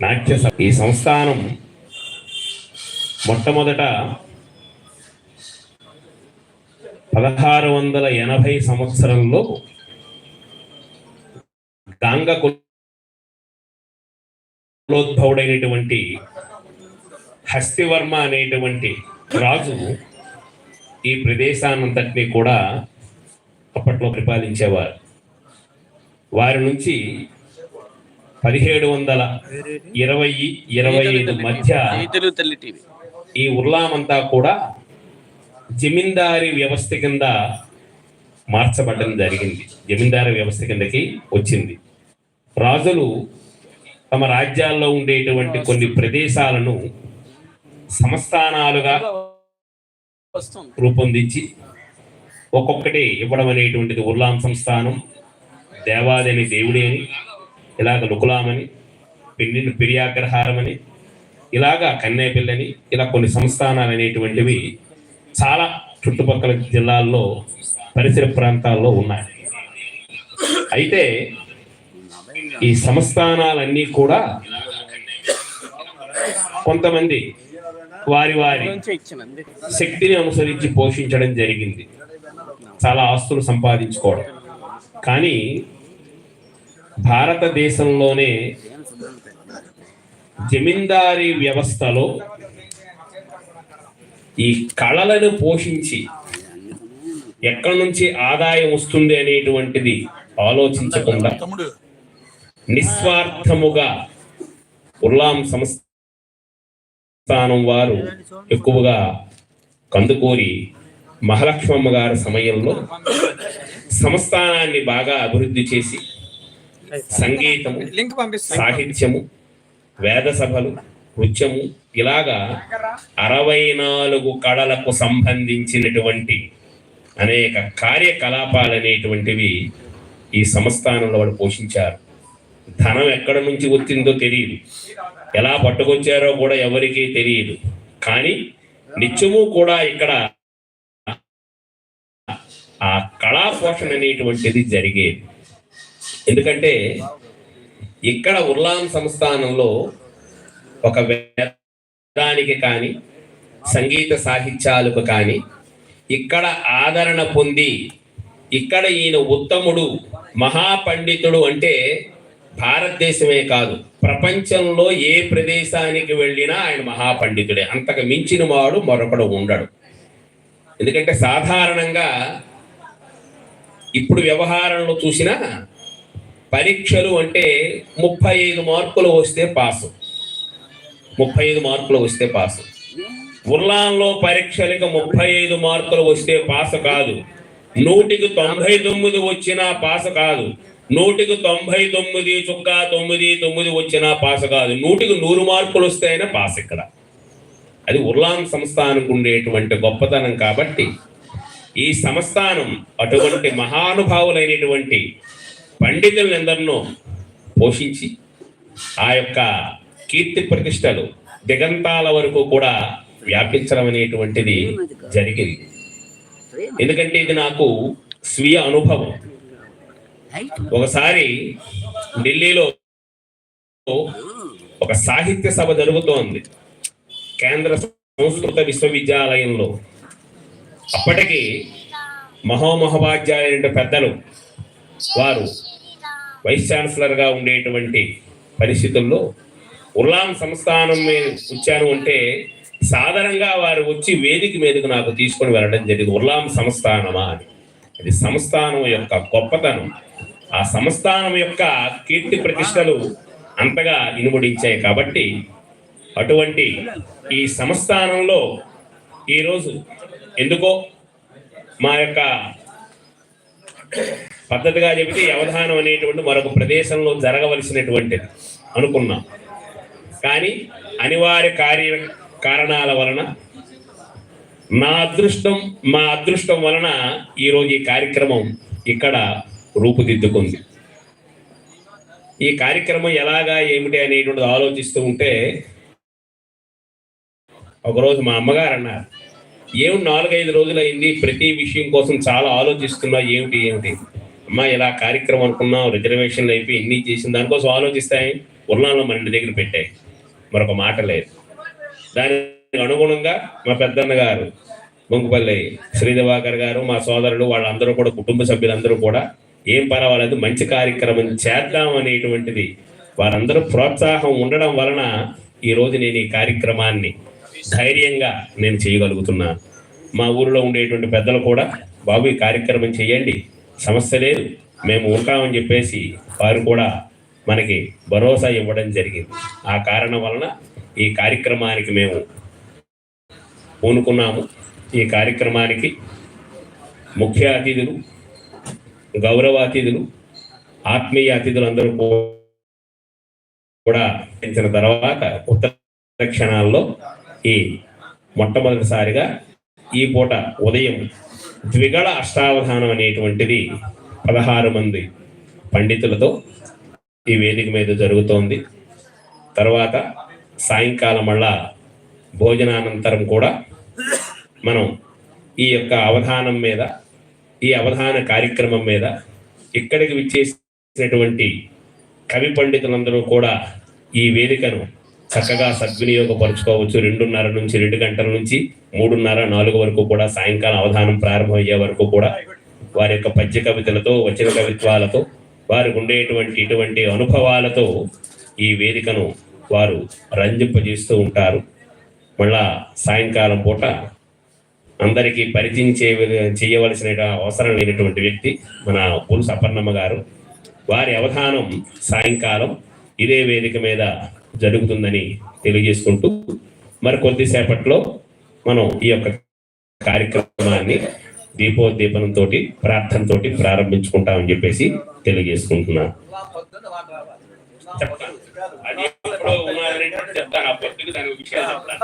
నాట్య ఈ సంస్థానం మొట్టమొదట పదహారు వందల ఎనభై సంవత్సరంలో గాంగ కులోద్భవుడైనటువంటి హస్తివర్మ అనేటువంటి రాజు ఈ ప్రదేశానంతటినీ కూడా అప్పట్లో పరిపాలించేవారు వారి నుంచి పదిహేడు వందల ఇరవై ఇరవై ఐదు మధ్య ఈ ఉర్లామంతా కూడా జమీందారీ వ్యవస్థ కింద మార్చబడడం జరిగింది. జమీందారీ వ్యవస్థ కిందకి వచ్చింది. రాజులు తమ రాజ్యాల్లో ఉండేటువంటి కొన్ని ప్రదేశాలను సంస్థానాలుగా రూపొందించి ఒక్కొక్కటి ఇవ్వడం అనేటువంటిది ఉర్లాం సంస్థానం దేవాదని దేవుడి అని ఇలాగ లుకులామని పిన్ని పిరియాగ్రహారం అని ఇలాగా కన్నేపిల్లని ఇలా కొన్ని సంస్థానాలు అనేటువంటివి చాలా చుట్టుపక్కల జిల్లాల్లో పరిసర ప్రాంతాల్లో ఉన్నాయి. అయితే ఈ సంస్థానాలన్నీ కూడా కొంతమంది వారి వారి శక్తిని అనుసరించి పోషించడం జరిగింది. చాలా ఆస్తులు సంపాదించుకోవడం. కానీ భారతదేశంలోనే జమీందారీ వ్యవస్థలో ఈ కళలను పోషించి ఎక్కడి నుంచి ఆదాయం వస్తుంది అనేటువంటిది ఆలోచించకుండా నిస్వార్థముగా ఉల్లాం సంస్థానం వారు ఎక్కువగా కందుకూరి మహాలక్ష్మమ్మ గారి సమయంలో సంస్థానాన్ని బాగా అభివృద్ధి చేసి సంగీతము సాహిత్యము వేద సభలు నృత్యము ఇలాగా అరవై నాలుగు కళలకు సంబంధించినటువంటి అనేక కార్యకలాపాలు అనేటువంటివి ఈ సంస్థానంలో వాడు పోషించారు. ధనం ఎక్కడ నుంచి వచ్చిందో తెలియదు. ఎలా పట్టుకొచ్చారో కూడా ఎవరికీ తెలియదు. కానీ నిత్యము కూడా ఇక్కడ ఆ కళా పోషణ అనేటువంటిది జరిగేది ఎందుకంటే ఇక్కడ ఉర్లాం సంస్థానంలో ఒక వేదానికి కానీ సంగీత సాహిత్యాలకు కానీ ఇక్కడ ఆదరణ పొంది ఇక్కడ ఈయన ఉత్తముడు మహాపండితుడు అంటే భారతదేశమే కాదు. ప్రపంచంలో ఏ ప్రదేశానికి వెళ్ళినా ఆయన మహాపండితుడే. అంతకు మించిన వాడు మరొకడు ఉండడు. ఎందుకంటే సాధారణంగా ఇప్పుడు వ్యవహారంలో చూసిన పరీక్షలు అంటే ముప్పై ఐదు మార్కులు వస్తే పాసు. ముప్పై ఐదు మార్కులు వస్తే పాసు. ఉర్లాంలో పరీక్షలకు ముప్పై ఐదు మార్కులు వస్తే పాసు కాదు. నూటికి తొంభై తొమ్మిది వచ్చినా పాసు కాదు. నూటికి తొంభై తొమ్మిది చుక్క తొమ్మిది తొమ్మిది వచ్చినా పాసు కాదు. నూటికి నూరు మార్కులు వస్తేనే పాస్ ఇక్కడ. అది ఉర్లాం సంస్థానంకు ఉండేటువంటి గొప్పతనం కాబట్టి ఈ సంస్థానం అటువంటి మహానుభావులైనటువంటి పండితులందరినో పోషించి ఆ యొక్క కీర్తి ప్రతిష్టలు దిగంతాల వరకు కూడా వ్యాపించడం అనేటువంటిది జరిగింది. ఎందుకంటే ఇది నాకు స్వీయ అనుభవం. ఒకసారి ఢిల్లీలో ఒక సాహిత్య సభ జరుగుతోంది. కేంద్ర సంస్కృత విశ్వవిద్యాలయంలో. అప్పటికి మహోమహోపాధ్యాయులు పెద్దలు వారు వైస్ ఛాన్సలర్గా ఉండేటువంటి పరిస్థితుల్లో ఉర్లాం సంస్థానం మీద వచ్చాను అంటే సాధారణంగా వారు వచ్చి వేదిక మీదకు నాకు తీసుకొని వెళ్ళడం జరిగింది. ఉర్లాం సంస్థానమా అని. అది సంస్థానం యొక్క గొప్పతనం. ఆ సంస్థానం యొక్క కీర్తి ప్రతిష్టలు అంతగా ఇనుముడించాయి కాబట్టి అటువంటి ఈ సంస్థానంలో ఈరోజు ఎందుకో మా యొక్క పద్ధతిగా చెబితే అవధానం అనేటువంటి మరొక ప్రదేశంలో జరగవలసినటువంటిది అనుకున్నాం. కానీ అనివార్య కార్య కారణాల వలన నా అదృష్టం మా అదృష్టం వలన ఈరోజు ఈ కార్యక్రమం ఇక్కడ రూపుదిద్దుకుంది. ఈ కార్యక్రమం ఎలాగా ఏమిటి అనేటువంటిది ఆలోచిస్తూ ఉంటే ఒకరోజు మా అమ్మగారు అన్నారు ఏం నాలుగైదు రోజులు అయింది ప్రతి విషయం కోసం చాలా ఆలోచిస్తున్నా. ఏమిటి ఏమిటి? అమ్మా ఇలా కార్యక్రమం అనుకున్నాం రిజర్వేషన్లు అయిపోయి ఇన్ని చేసిన దానికోసం ఆలోచిస్తాయి. ఉల్లాంలో మన ఇంటి దగ్గర పెట్టాయి. మరొక మాట లేదు. దానికి అనుగుణంగా మా పెద్దన్న గారు బొంగుపల్లి శ్రీదివాకర్ గారు మా సోదరుడు వాళ్ళందరూ కూడా కుటుంబ సభ్యులందరూ కూడా ఏం పర్వాలేదు మంచి కార్యక్రమం చేద్దాం అనేటువంటిది వారందరూ ప్రోత్సాహం ఉండడం వలన ఈ రోజు నేను ఈ కార్యక్రమాన్ని ధైర్యంగా నేను చేయగలుగుతున్నాను మా ఊరిలో ఉండేటువంటి పెద్దలు కూడా బాబు ఈ కార్యక్రమం చేయండి సమస్య లేదు. మేము ఉంటామని చెప్పేసి వారు కూడా మనకి భరోసా ఇవ్వడం జరిగింది. ఆ కారణం వలన ఈ కార్యక్రమానికి మేము పూనుకున్నాము. ఈ కార్యక్రమానికి ముఖ్య అతిథులు గౌరవ అతిథులు ఆత్మీయ అతిథులు అందరూ కూడా పెంచిన తర్వాత ఉత్తర క్షణాల్లో ఈ మొట్టమొదటిసారిగా ఈ పూట ఉదయం ద్విగళ అష్టావధానం అనేటువంటిది పదహారు మంది పండితులతో ఈ వేదిక మీద జరుగుతోంది. తర్వాత సాయంకాలం మళ్ళా భోజనానంతరం కూడా మనం ఈ యొక్క అవధానం మీద ఈ అవధాన కార్యక్రమం మీద ఇక్కడికి విచ్చేసినటువంటి కవి పండితులందరూ కూడా ఈ వేదికను చక్కగా సద్వినియోగపరుచుకోవచ్చు. రెండున్నర నుంచి రెండు గంటల నుంచి మూడున్నర నాలుగు వరకు కూడా సాయంకాలం అవధానం ప్రారంభమయ్యే వరకు కూడా వారి యొక్క పద్య కవితలతో వచన కవిత్వాలతో వారికి ఉండేటువంటి ఇటువంటి అనుభవాలతో ఈ వేదికను వారు రంజింపజేస్తూ ఉంటారు. మళ్ళా సాయంకాలం పూట అందరికీ పరిచయం చేయ చేయవలసిన అవసరం లేనటువంటి వ్యక్తి మన పులుసు అపర్ణమ్మ గారు. వారి అవధానం సాయంకాలం ఇదే వేదిక మీద జరుగుతుందని తెలియజేసుకుంటూ మరి కొద్దిసేపట్లో మనం ఈ యొక్క కార్యక్రమాన్ని దీపోద్దీపనంతో ప్రార్థనతో ప్రారంభించుకుంటామని చెప్పేసి తెలియజేసుకుంటున్నాను. చెప్తాను. చెప్తాను దాని విషయాలు చెప్తాను.